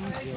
vamos.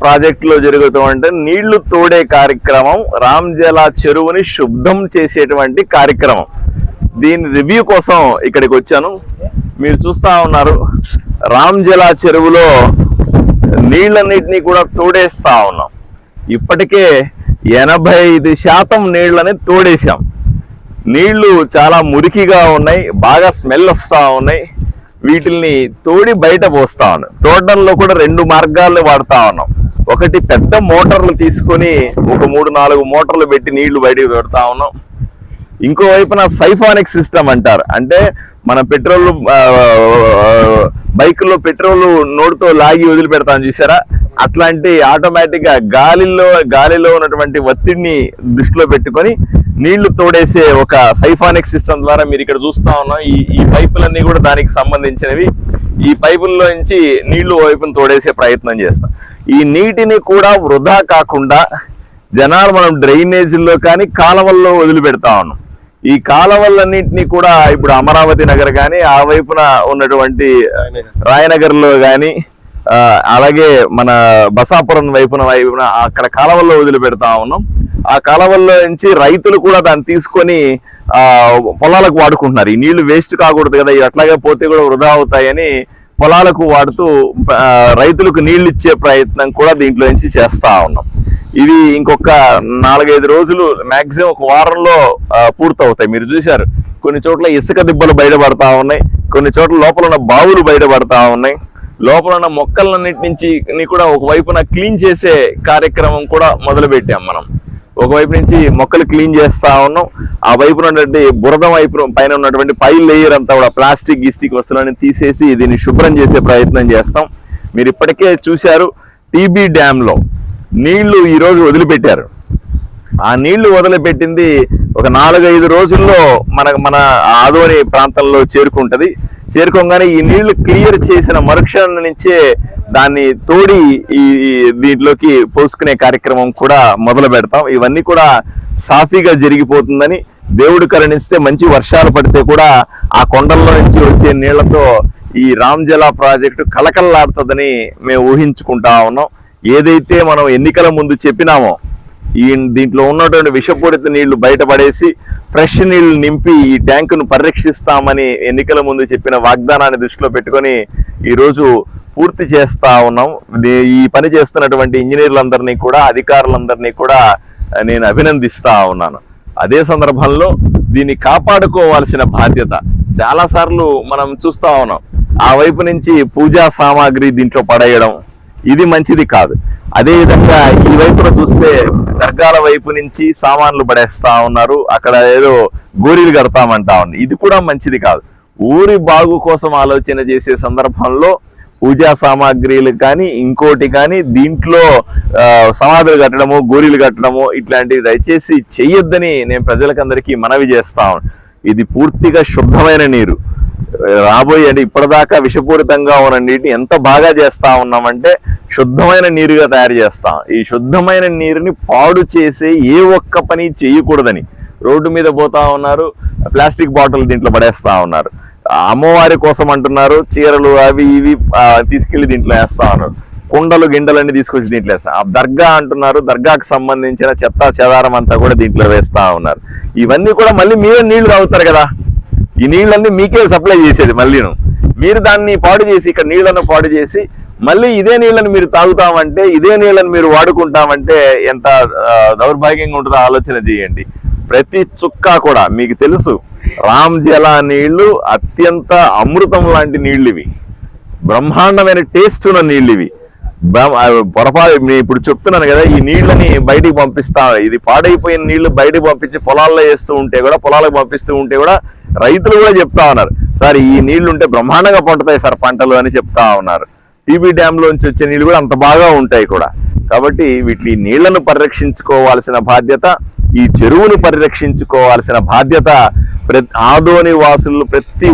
ప్రాజెక్టులో జరుగుతుంటే నీళ్ళు తోడే కార్యక్రమం రామ్జల చెరువుని శుద్ధం చేసేటువంటి కార్యక్రమం. దీని రివ్యూ కోసం ఇక్కడికి వచ్చాను. మీరు చూస్తా ఉన్నారు రామ్జల చెరువులో నీళ్ళన్నింటినీ కూడా తోడేస్తా ఉన్నాం. ఇప్పటికే ఎనభై ఐదు శాతం నీళ్ళని తోడేశాం. నీళ్ళు చాలా మురికిగా ఉన్నాయి బాగా స్మెల్ వస్తూ ఉన్నాయి. వీటిల్ని తోడి బయట పోస్తా ఉన్నాం. తోటంలో కూడా రెండు మార్గాల్ని వాడుతా ఉన్నాం. ఒకటి పెద్ద మోటార్లు తీసుకొని ఒక మూడు నాలుగు మోటార్లు పెట్టి నీళ్ళు బయటకు పెడతా ఉన్నాం. ఇంకో వైపున సైఫానిక్ సిస్టమ్ అంటారు. అంటే మన పెట్రోల్ బైకుల్లో పెట్రోల్ నోటితో లాగి వదిలిపెడతాం చూసారా? అట్లాంటి ఆటోమేటిక్గా గాలిలో గాలిలో ఉన్నటువంటి ఒత్తిడిని దృష్టిలో పెట్టుకొని నీళ్ళు తోడేసే ఒక సైఫానిక్ సిస్టమ్ ద్వారా మీరు ఇక్కడ చూస్తా ఉన్నాం. ఈ ఈ పైపులన్నీ కూడా దానికి సంబంధించినవి. ఈ పైపుల్లో నుంచి నీళ్ళు వైపును తోడేసే ప్రయత్నం చేస్తాం. ఈ నీటిని కూడా వృధా కాకుండా జనాలు మనం డ్రైనేజీల్లో కానీ కాలవల్లో వదిలిపెడతా ఉన్నాం. ఈ కాలవలన్నింటినీ కూడా ఇప్పుడు అమరావతి నగర్ కానీ ఆ వైపున ఉన్నటువంటి రాయనగర్లో కానీ అలాగే మన బసాపురం వైపున వైపున అక్కడ కాలవల్లో వదిలిపెడతా ఉన్నాం. ఆ కాలవల్లో నుంచి రైతులు కూడా దాన్ని తీసుకొని ఆ పొలాలకు వాడుకుంటున్నారు. ఈ నీళ్ళు వేస్ట్ కాకూడదు కదా ఇవి అట్లాగే పోతే కూడా వృధా అవుతాయని పొలాలకు వాడుతూ రైతులకు నీళ్ళు ఇచ్చే ప్రయత్నం కూడా దీంట్లో నుంచి చేస్తా ఉన్నాం. ఇవి ఇంకొక నాలుగైదు రోజులు మాక్సిమం ఒక వారంలో పూర్తవుతాయి. మీరు చూశారు కొన్ని చోట్ల ఇసుక దిబ్బలు బయటపడతా ఉన్నాయి. కొన్ని చోట్ల లోపల ఉన్న బావులు బయటపడతా ఉన్నాయి. లోపల ఉన్న మొక్కలన్నిటి నుంచి కూడా ఒక వైపున క్లీన్ చేసే కార్యక్రమం కూడా మొదలుపెట్టాం మనం. ఒకవైపు నుంచి మొక్కలు క్లీన్ చేస్తా ఉన్నాం. ఆ వైపున ఉన్నటువంటి బురద వైపు పైన ఉన్నటువంటి పై లేయర్ అంతా కూడా ప్లాస్టిక్ గిస్టిక్ వస్తువులని తీసేసి దీన్ని శుభ్రం చేసే ప్రయత్నం చేస్తాం. మీరు ఇప్పటికే చూశారు టీబీ డ్యాంలో నీళ్ళు ఈరోజు వదిలిపెట్టారు. ఆ నీళ్ళు వదిలిపెట్టింది ఒక నాలుగైదు రోజుల్లో మన మన ఆదోని ప్రాంతంలో చేరుకుంటుంది. చేరుకోగానే ఈ నీళ్ళు క్లియర్ చేసిన మరుక్షణం నుంచే దాన్ని తోడి ఈ దీంట్లోకి పోసుకునే కార్యక్రమం కూడా మొదలు పెడతాం. ఇవన్నీ కూడా సాఫీగా జరిగిపోతుందని దేవుడు కరుణిస్తే మంచి వర్షాలు పడితే కూడా ఆ కొండల్లో నుంచి వచ్చే నీళ్ళతో ఈ రామ్జల ప్రాజెక్టు కలకల్లాడుతుందని మేము ఊహించుకుంటా ఉన్నాం. ఏదైతే మనం ఎన్నికల ముందు చెప్పినామో ఈ దీంట్లో ఉన్నటువంటి విషపూరిత నీళ్ళు బయటపడేసి ఫ్రెష్ నీళ్ళు నింపి ఈ ట్యాంకును పరిరక్షిస్తామని ఎన్నికల ముందు చెప్పిన వాగ్దానాన్ని దృష్టిలో పెట్టుకొని ఈరోజు పూర్తి చేస్తా ఉన్నాం. ఈ పని చేస్తున్నటువంటి ఇంజనీర్లందరినీ కూడా అధికారులందరినీ కూడా నేను అభినందిస్తా ఉన్నాను. అదే సందర్భంలో దీన్ని కాపాడుకోవాల్సిన బాధ్యత చాలా సార్లు మనం చూస్తూ ఉన్నాం. ఆ వైపు నుంచి పూజా సామాగ్రి దీంట్లో పడేయడం ఇది మంచిది కాదు. అదేవిధంగా ఈ వైపున చూస్తే దర్గాల వైపు నుంచి సామాన్లు పడేస్తా ఉన్నారు. అక్కడ ఏదో గోరీలు కడతామంటా ఉంది. ఇది కూడా మంచిది కాదు. ఊరి బాగు కోసం ఆలోచన చేసే సందర్భంలో పూజా సామాగ్రిలు కానీ ఇంకోటి కానీ దీంట్లో సమాధులు కట్టడము గోరీలు కట్టడము ఇట్లాంటివి దయచేసి చెయ్యొద్దని నేను ప్రజలకందరికీ మనవి చేస్తా ఇది పూర్తిగా శుద్ధమైన నీరు. రాబోయే అంటే ఇప్పటిదాకా విషపూరితంగా ఉన్న నీటిని ఎంత బాగా చేస్తా ఉన్నామంటే శుద్ధమైన నీరుగా తయారు చేస్తాం. ఈ శుద్ధమైన నీరుని పాడు చేసే ఏ ఒక్క పని చేయకూడదని రోడ్డు మీద పోతా ఉన్నారు ప్లాస్టిక్ బాటిల్ దీంట్లో పడేస్తా ఉన్నారు. అమ్మవారి కోసం అంటున్నారు చీరలు అవి ఇవి తీసుకెళ్ళి దీంట్లో వేస్తా ఉన్నారు కుండలు గిండలన్నీ తీసుకొచ్చి దీంట్లో వేస్తా. దర్గా అంటున్నారు దర్గాకు సంబంధించిన చెత్త చెదారం అంతా కూడా దీంట్లో వేస్తా ఉన్నారు. ఇవన్నీ కూడా మళ్ళీ మీరే నీళ్ళు తాగుతారు కదా. ఈ నీళ్ళన్నీ మీకే సప్లై చేసేది మళ్ళీను. మీరు దాన్ని పాడు చేసి ఇక్కడ నీళ్ళను పాడు చేసి మళ్ళీ ఇదే నీళ్ళని మీరు తాగుతామంటే ఇదే నీళ్ళని మీరు వాడుకుంటామంటే ఎంత దౌర్భాగ్యంగా ఉంటుందో ఆలోచన చేయండి. ప్రతి చుక్క కూడా మీకు తెలుసు. రామ్ జలా నీళ్ళు అత్యంత అమృతం లాంటి నీళ్ళు ఇవి బ్రహ్మాండమైన టేస్ట్ ఉన్న నీళ్ళు ఇవి బ్రహ్మ- పొరపాటు ఇప్పుడు చెప్తున్నాను కదా ఈ నీళ్ళని బయటికి పంపిస్తా ఇది పాడైపోయిన నీళ్ళు బయటికి పంపించి పొలాల్లో వేస్తూ ఉంటే కూడా పొలాలకు పంపిస్తూ ఉంటే కూడా రైతులు కూడా చెప్తా ఉన్నారు. సార్ ఈ నీళ్ళు ఉంటే బ్రహ్మాండంగా పండుతాయి సార్ పంటలు అని చెప్తా ఉన్నారు. టీబీ డ్యాంలోంచి వచ్చే నీళ్ళు కూడా అంత బాగా ఉంటాయి కూడా. కాబట్టి వీటి నీళ్ళను పరిరక్షించుకోవాల్సిన బాధ్యత ఈ చెరువును పరిరక్షించుకోవాల్సిన బాధ్యత ప్రతి ఆదోని వాసులు ప్రతి